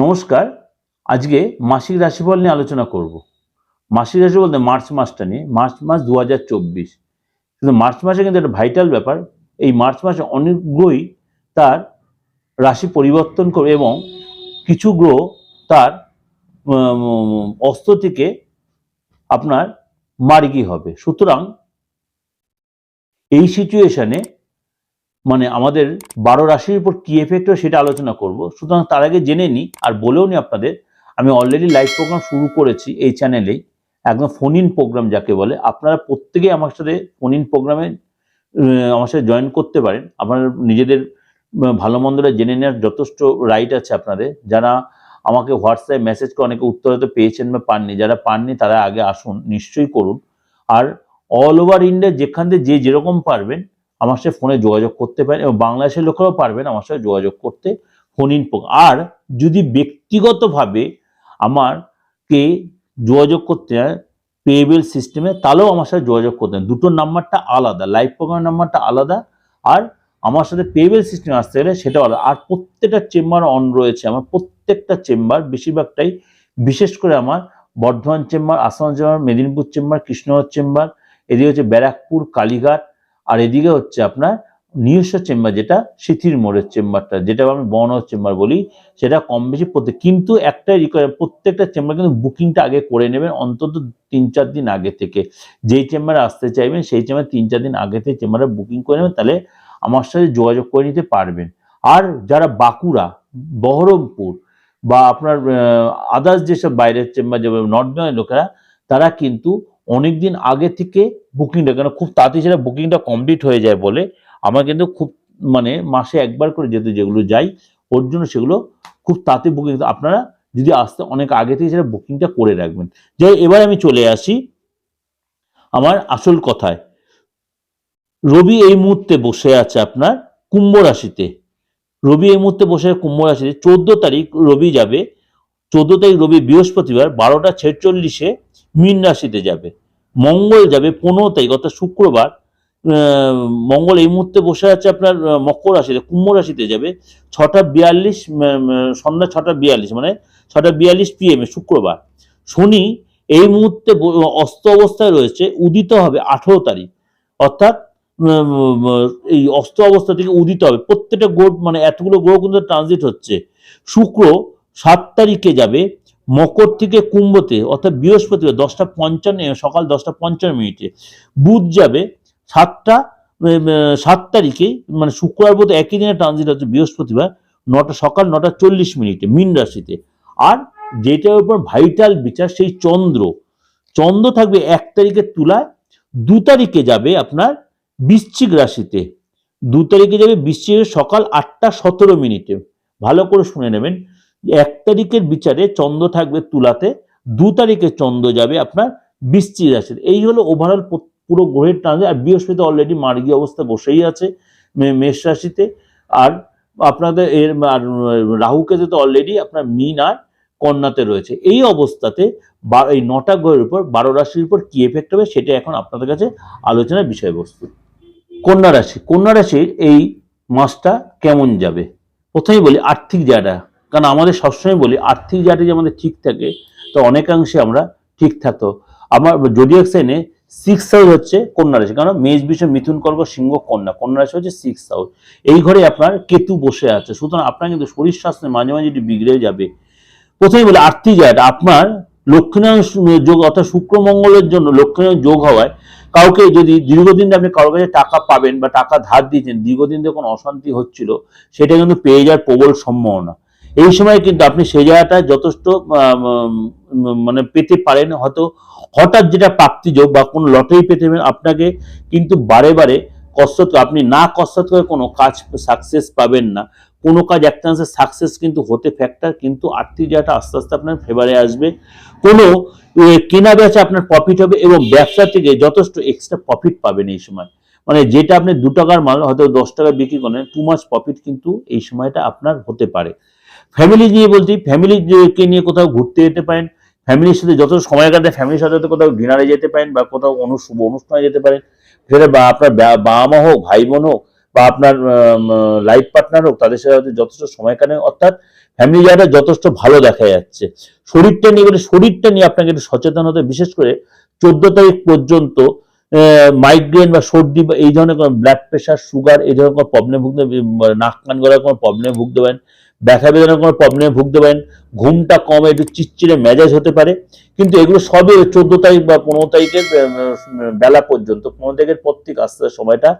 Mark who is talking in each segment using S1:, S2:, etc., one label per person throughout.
S1: নমস্কার আজকে মাসিক রাশিফল নিয়ে আলোচনা করব। মাসিক রাশি বলতে মার্চ মাসটা নিয়ে মার্চ মাস দু হাজার চব্বিশ। কিন্তু মার্চ মাসে কিন্তু একটা ভাইটাল ব্যাপার এই মার্চ মাসে অনেক গ্রহই তার রাশি পরিবর্তন করবে এবং কিছু গ্রহ তার উম, অস্ত থেকে আপনার মার্গি হবে। সুতরাং এই সিচুয়েশনে মানে আমাদের বারো রাশির উপর কি এফেক্ট হয় সেটা আলোচনা করব। সুতরাং তার আগে জেনে নিই, আর বলেও নি আপনাদের, আমি অলরেডি লাইভ প্রোগ্রাম শুরু করেছি এই চ্যানেলেই একদম ফোন ইন প্রোগ্রাম যাকে বলে। আপনারা প্রত্যেকেই আমার সাথে ফোন ইন প্রোগ্রামে আমার সাথে জয়েন করতে পারেন। আপনারা নিজেদের ভালো মন্দটা জেনে নেওয়ার যথেষ্ট রাইট আছে আপনাদের। যারা আমাকে হোয়াটসঅ্যাপ মেসেজ করে, অনেকে উত্তর হয়তো পেয়েছেন বা পাননি। যারা পাননি, তারা আগে আসুন, নিশ্চয়ই করুন। আর অল ওভার ইন্ডিয়া যেখান থেকে যে যেরকম পারবেন আমার সাথে ফোনে যোগাযোগ করতে পারেন এবং বাংলাদেশের লোকেরাও পারবেন আমার সাথে যোগাযোগ করতে ফোন ইন আর যদি ব্যক্তিগতভাবে আমারকে যোগাযোগ করতে হয় পেয়েবেল সিস্টেমে তাহলেও আমার সাথে যোগাযোগ করতে হয়। দুটোর নাম্বারটা আলাদা লাইভ প্রোগ্রাম নাম্বারটা আলাদা আর আমার সাথে পেয়েবেল সিস্টেমে আসতে গেলে সেটা আলাদা। আর প্রত্যেকটা চেম্বার অন রয়েছে, আমার প্রত্যেকটা চেম্বার বেশিরভাগটাই বিশেষ করে আমার Bardhaman chamber Assam chamber Medinipur chamber Krishnanagar chamber এদিকে হচ্ছে ব্যারাকপুর, কালীঘাট আর এদিকে হচ্ছে আপনার নিজস্ব চেম্বার যেটা, সিথির মোড়ের চেম্বারটা যেটা আমি বর্ণর চেম্বার বলি, সেটা কম বেশি প্রত্যেক, কিন্তু একটাই রিকোয়ার প্রত্যেকটা চেম্বার কিন্তু বুকিংটা আগে করে নেবেন অন্তত তিন চার দিন আগে থেকে। যেই চেম্বারে আসতে চাইবেন, সেই চেম্বার তিন চার দিন আগে থেকে চেম্বারে বুকিং করে নেবেন, তাহলে আমার সাথে যোগাযোগ করে নিতে পারবেন। আর যারা বাঁকুড়া, বহরমপুর বা আপনার আদার্স যেসব বাইরের চেম্বার যেমন নর্থ লোকেরা, তারা কিন্তু অনেক দিন আগে থেকে বুকিংটা কেন খুব তাড়াতাড়ি সেটা বুকিংটা কমপ্লিট হয়ে যায় বলে আমার কিন্তু খুব মানে মাসে একবার করে যেতে যেগুলো যাই, ওর জন্য সেগুলো খুব তাড়াতাড়ি বুকিং আপনারা যদি আসতে অনেক আগে থেকে সেটা বুকিংটা করে রাখবেন। যাই এবার আমি চলে আসি আমার আসল কথায়। রবি এই মুহূর্তে বসে আছে আপনার কুম্ভ রাশিতে। রবি এই মুহূর্তে বসে আছে কুম্ভ রাশিতে। চোদ্দ তারিখ রবি যাবে। চোদ্দ তারিখ রবি বৃহস্পতিবার, বারোটা ছেচল্লিশে মীন রাশিতে যাবে। মঙ্গল যাবে পনেরো তারিখ, অর্থাৎ শুক্রবার মঙ্গল এই মুহূর্তে বসে আছে আপনার মকর রাশিতে, কুম্ভ রাশিতে যাবে। ছটা বিয়াল্লিশ সন্ধ্যা ছটা বিয়াল্লিশ মানে ছটা বিয়াল্লিশ পিএম শুক্রবার। শনি এই মুহূর্তে অস্ত অবস্থায় রয়েছে, উদিত হবে আঠেরো তারিখ। অর্থাৎ এই অস্ত অবস্থা থেকে উদিত হবে। প্রত্যেকটা গ্রহ মানে এতগুলো গ্রহ কিন্তু ট্রানজিট হচ্ছে। শুক্র সাত তারিখে যাবে মকর থেকে কুম্ভতে, অর্থাৎ বৃহস্পতিবার দশটা পঞ্চান্ন, সকাল দশটা পঞ্চান্ন মিনিটে। বুধ যাবে সাতটা সাত তারিখে মানে শুক্রবার, বোধ একই দিনে ট্রানজিট হচ্ছে বৃহস্পতিবার, নটা, সকাল নটা চল্লিশ মিনিটে, মিন রাশিতে। আর যেটার উপর ভাইটাল বিচার, সেই চন্দ্র। চন্দ্র থাকবে এক তারিখে তুলায়, দু তারিখে যাবে আপনার বৃশ্চিক রাশিতে। দু তারিখে যাবে বৃশ্চিকের সকাল আটটা সতেরো মিনিটে। ভালো করে শুনে নেবেন। এক তারিখের বিচারে চন্দ্র থাকবে তুলাতে, দু তারিখে চন্দ্র যাবে আপনার বৃশ্চিক রাশিতে এই হলো ওভারঅল পুরো গ্রহের ট্রানজিট আর বৃহস্পতি অলরেডি মার্গী অবস্থা বসেই আছে মেষ রাশিতে। আর আপনাদের এর আর রাহুকেতু তো অলরেডি আপনার মিন আর কন্যাতে রয়েছে। এই অবস্থাতে এই নটা গ্রহের উপর, বারো রাশির উপর কি এফেক্ট হবে সেটা এখন আপনাদের কাছে আলোচনার বিষয়বস্তু। কন্যা রাশি, কন্যা রাশির এই মাসটা কেমন যাবে? প্রথমেই বলি, আর্থিক জায়গা। কারণ আমাদের সবসময় বলি, আর্থিক জায়গাটা যে আমাদের ঠিক থাকে, তো অনেকাংশে আমরা ঠিক থাকতো। আমার জোডিয়াক সাইনে সিক্স হাউস হচ্ছে কন্যা রাশি কারণ মেষ বিষয় মিথুন, কর্ক, সিংহ, কন্যা। কন্যা রাশি হচ্ছে সিক্স হাউস এই ঘরে আপনার কেতু বসে আছে, সুতরাং আপনার কিন্তু শরীর স্বাস্থ্য মাঝে মাঝে একটু বিগড়ে যাবে। প্রথমেই বলি, আর্থিক জায়গাটা আপনার লক্ষণীয় যোগ অর্থাৎ শুক্র মঙ্গলের জন্য লক্ষণীয় যোগ হওয়ায় কাউকে যদি দীর্ঘদিন আপনি কারোর কাছে টাকা পাবেন বা টাকা ধার দিয়েছেন, দীর্ঘদিন ধরে কোনো অশান্তি হচ্ছিল, সেটা কিন্তু পেয়ে যাওয়ার প্রবল সম্ভাবনা। এই সময় কিন্তু আপনি সেই জায়গাটা যথেষ্ট মানে পেতে পারেন। হয়তো হঠাৎ যেটা প্রাপ্তিযোগ বা কোনো লটারি পেতে আপনাকে কিন্তু বারে বারে কষ্ট আপনি না কষ্ট করে কোনো কাজ সাকসেস পাবেন না। কোনো কাজ এক চান্সে সাকসেস কিন্তু হতে ফ্যাক্টর কিন্তু আর্থিক জায়গাটা আস্তে আস্তে আপনার ফেভারে আসবে। কোনো কেনা বেচা আপনার প্রফিট হবে এবং ব্যবসা থেকে যথেষ্ট এক্সট্রা প্রফিট পাবেন এই সময়। মানে যেটা আপনি দু টাকার মাল হয়তো দশ টাকা বিক্রি করেন টু মাস প্রফিট কিন্তু এই সময়টা আপনার হতে পারে। ফ্যামিলি নিয়ে বলছি ফ্যামিলিকে নিয়ে কোথাও ঘুরতে যেতে পারেন ফ্যামিলির সাথে যত সময় কাটে ফ্যামিলির সাথে কোথাও ডিনারে যেতে পারেন বা কোথাও শুভ অনুষ্ঠানে যেতে পারেন। সেটা বা আপনার বাবা মা হোক ভাই বোন হোক বা আপনার লাইফ পার্টনার হোক, তাদের সাথে যথেষ্ট সময় কাটান। অর্থাৎ ফ্যামিলি জায়গাটা যথেষ্ট ভালো দেখা যাচ্ছে। শরীরটা নিয়ে গেলে শরীরটা নিয়ে আপনাকে একটু সচেতন হতে বিশেষ করে চোদ্দ তারিখ পর্যন্ত মাইগ্রেন বা সর্দি বা এই ধরনের কোনো ব্লাড প্রেশার সুগার এই ধরনের কোনো প্রবলেম ভুগতে নাক কান গলার কোনো প্রবলেমে ভুগতে পারেন, ব্যথা বেদনার কোনো প্রবলেমে ভুগতে পারেন, ঘুমটা কমে, একটু চিড়চিড়ে মেজাজ হতে পারে, কিন্তু এগুলো সবই চোদ্দ তারিখ বা পনেরো তারিখের বেলা পর্যন্ত, পনেরো তারিখের পর থেকে আস্তে আস্তে সময়টা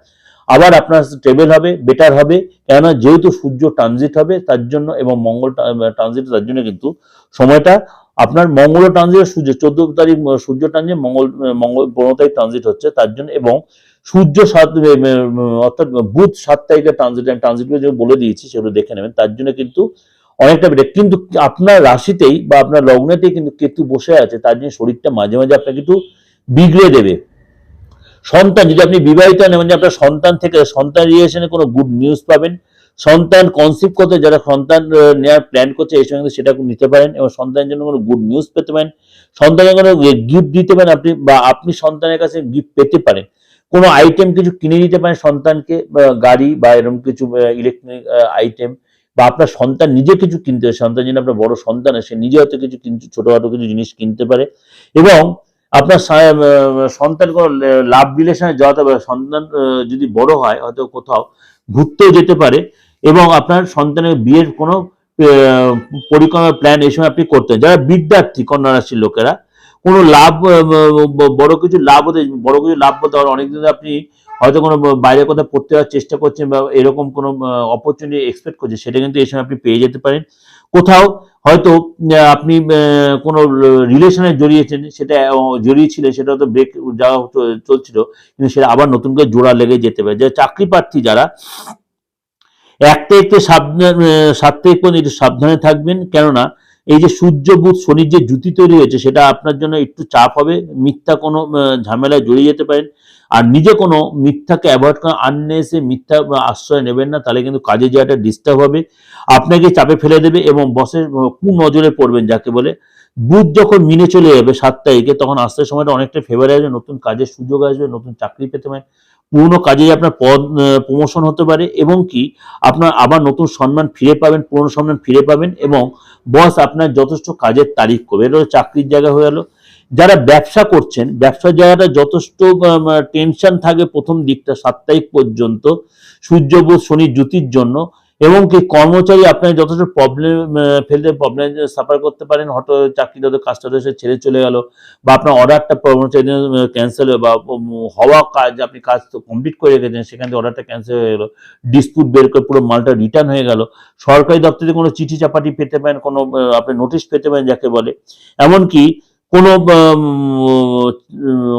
S1: আবার আপনার স্টেবল হবে বেটার হবে, কেননা যেহেতু সূর্য ট্রানজিট হবে, তার জন্য এবং মঙ্গল ট্রানজিট তার জন্য কিন্তু সময়টা আপনার মঙ্গল ট্রানজিট সূর্য, চোদ্দ তারিখ সূর্য ট্রানজিট, মঙ্গল মঙ্গল, পনেরো তারিখ ট্রানজিট হচ্ছে, তার জন্য এবং সূর্য সাত অর্থাৎ বুধ সাত তারিখের ট্রানজিট, আমি ট্রানজিটগুলো যে বলে দিয়েছি সেগুলো দেখে নেবেন, তার জন্য কিন্তু অনেকটা বেটে কিন্তু আপনার রাশিতেই বা আপনার লগ্নেতেই কিন্তু কেতু বসে আছে, তার জন্য শরীরটা মাঝে মাঝে আপনাকে একটু বিগড়ে দেবে। সন্তান, যদি আপনি বিবাহিত নেবেন যে আপনার সন্তান থেকে, সন্তান রিলেশনে কোনো গুড নিউজ পাবেন সন্তান কনসিভ করতে, যারা সন্তান নেওয়ার প্ল্যান করছে এই সঙ্গে সেটা নিতে পারেন এবং সন্তানের জন্য কোনো গুড নিউজ পেতে পারেন। সন্তানের কোনো গিফট দিতে পারেন আপনি বা আপনি সন্তানের কাছে গিফট পেতে পারেন। কোনো আইটেম কিছু কিনে দিতে পারেন সন্তানকে গাড়ি বা এরকম কিছু ইলেকট্রনিক আইটেম বা আপনার সন্তান নিজে কিছু কিনতে পারে। সন্তান যদি আপনার বড় সন্তান আছে নিজে হয়তো কিছু কিনতে ছোটখাটো কিছু জিনিস কিনতে পারে। এবং আপনার সন্তান কোনো লাভ রিলেশনে যাওয়াতে পারে সন্তান যদি বড় হয়, হয়তো কোথাও ঘুরতেও যেতে পারে। এবং আপনার সন্তানের বিয়ের কোনো পরিকল্পনা প্ল্যান এই সময় আপনি করতে পারেন। যারা বিদ্যার্থী কন্যা রাশির লোকেরা, কোনো লাভ বড় কিছু লাভ হতে, বড় কিছু লাভ বলতে পারে অনেকদিন আপনি হয়তো কোনো বাইরে কোথাও পড়তে যাওয়ার চেষ্টা করছেন বা এরকম কোনো অপরচুনিটি এক্সপেক্ট করছেন, সেটা কিন্তু এই সময় আপনি পেয়ে যেতে পারেন। কোথাও হয়তো আপনি কোনো রিলেশনে জড়িয়েছেন, সেটা জড়িয়েছিলেন সেটা হয়তো ব্রেক যাওয়া চলছিল, কিন্তু সেটা আবার নতুন করে জোড়া লেগে যেতে পারে। যারা চাকরি প্রার্থী যারা এক তারিখ থেকে সাবধান তারিখ পর্যন্ত একটু সাবধানে থাকবেন। কেননা, এই যে সূর্য, বুধ, শনির যে জুতি তৈরি হয়েছে, সেটা আপনার জন্য একটু চাপ হবে। মিথ্যা কোনো ঝামেলায় জড়িয়ে যেতে পারেন। আর নিজে কোনো মিথ্যাকে অ্যাভয়েড করা আননেসে মিথ্যা আশ্রয় নেবেন না, তাহলে কিন্তু কাজে যাওয়াটা ডিস্টার্ব হবে। আপনাকে চাপে ফেলে দেবে এবং বসের কু নজরে পড়বেন, যাকে বলে। বুধ যখন মিনে চলে যাবে সাত তারিখে, তখন আসতে সময়টা অনেকটা ফেভার আসবে, নতুন কাজের সুযোগ আসবে, নতুন চাকরি পেতে পারেন পুরনো কাজে আপনার পদ প্রমোশন হতে পারে এবং কি আপনার আবার নতুন সম্মান ফিরে পাবেন, পুরনো সম্মান ফিরে পাবেন এবং বস আপনার যথেষ্ট কাজের তারিখ করবে। এটা চাকরির জায়গা হয়ে গেল। যারা ব্যবসা করছেন, ব্যবসার জায়গাটা যথেষ্ট টেনশন থাকে প্রথম দিকটা, সাত তারিখ পর্যন্ত সূর্যবোধ শনি জ্যোতির জন্য। এবং কি কর্মচারী আপনার যথেষ্ট প্রবলেম ফেলতে প্রবলেম সাফার করতে পারেন, হয়তো চাকরি তাদের কাজটা সে ছেড়ে চলে গেল, বা আপনার অর্ডারটা কর্মচারী ক্যান্সেল বা হওয়া কাজ আপনি কাজ তো কমপ্লিট করে রেখেছেন, সেখান থেকে অর্ডারটা ক্যান্সেল হয়ে গেলো ডিসপুট বের করে পুরো মালটা রিটার্ন হয়ে গেল, সরকারি দপ্তরে কোনো চিঠি চাপাটি পেতে পারেন, কোনো আপনি নোটিশ পেতে পারেন যাকে বলে, এমনকি কোনো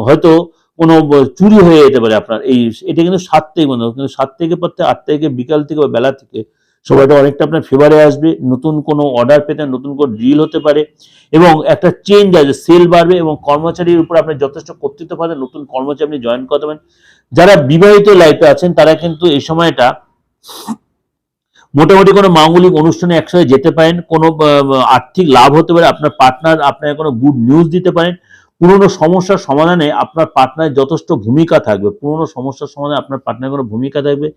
S1: হয়তো কোনো চুরি হয়ে যেতে পারে আপনার। এই এটা কিন্তু সাত থেকে হয়, কিন্তু সাত থেকে পর থেকে আট থেকে বিকাল থেকে বা বেলা থেকে সময়টা অনেকটা আপনার ফেভারে আসবে নতুন কোনো অর্ডার পেতে নতুন কোনো ডিল হতে পারে এবং একটা চেঞ্জ আসবে সেল বাড়বে এবং কর্মচারীর উপর আপনি যথেষ্ট কর্তৃত্ব পাবেন নতুন কর্মচারী আপনি জয়েন করতে পারেন যারা বিবাহিত লাইফে আছেন তারা কিন্তু এই সময়টা মোটামুটি কোনো মাঙ্গলিক অনুষ্ঠানে একসাথে যেতে পারেন কোনো আর্থিক লাভ হতে পারে আপনার পার্টনার আপনাকে কোনো গুড নিউজ দিতে পারেন পুরনো সমস্যার সমাধানে আপনার পার্টনার যথেষ্ট ভূমিকা থাকবে। পুরনো সমস্যার সমাধানে আপনার পার্টনার কোনো ভূমিকা থাকবে।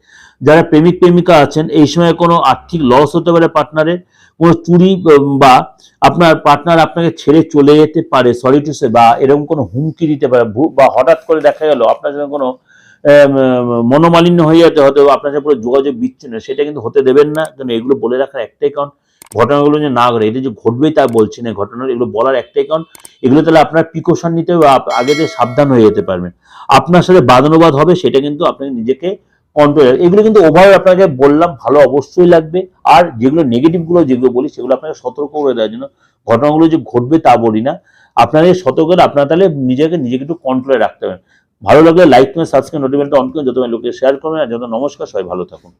S1: যারা প্রেমিক, প্রেমিকা আছেন, এই সময় কোনো আর্থিক লস হতে পারে পার্টনারের। কোনো চুরি বা আপনার পার্টনার আপনাকে ছেড়ে চলে যেতে পারে সরি টু সে বা এরকম কোনো হুমকি দিতে পারে বা হঠাৎ করে দেখা গেল আপনার সঙ্গে কোনো মনোমালিন্য হয়ে যেতে, হয়তো আপনার সাথে পুরো যোগাযোগ বিচ্ছিন্ন, সেটা কিন্তু হতে দেবেন না। কারণ এগুলো বলে রাখার একটাই কারণ। ঘটনাগুলো যে না ঘটে এটা যে ঘটবেই তা বলছি না ঘটনা এগুলো বলার একটাই কারণ, এগুলো তাহলে আপনার প্রিকশন নিতে হবে আগে থেকে সাবধান হয়ে যেতে পারবেন। আপনার সাথে বাদানুবাদ হবে, সেটা কিন্তু আপনাকে নিজেকে কন্ট্রোল এগুলো কিন্তু ওভার আপনাকে বললাম, ভালো অবশ্যই লাগবে। আর যেগুলো নেগেটিভগুলো, যেগুলো বলি, সেগুলো আপনাকে সতর্ক করে দেওয়ার জন্য, ঘটনাগুলো যে ঘটবে তা বলি না। সতর্ক করে আপনারা তাহলে নিজেকে নিজেকে একটু কন্ট্রোলে রাখতে পারেন। ভালো লাগলে লাইক করে সাবস্ক্রাইব নোটিফিকেশনটা অন করে যত লোকে শেয়ার করবেন, আর যত নমস্কার, সবাই ভালো থাকুন।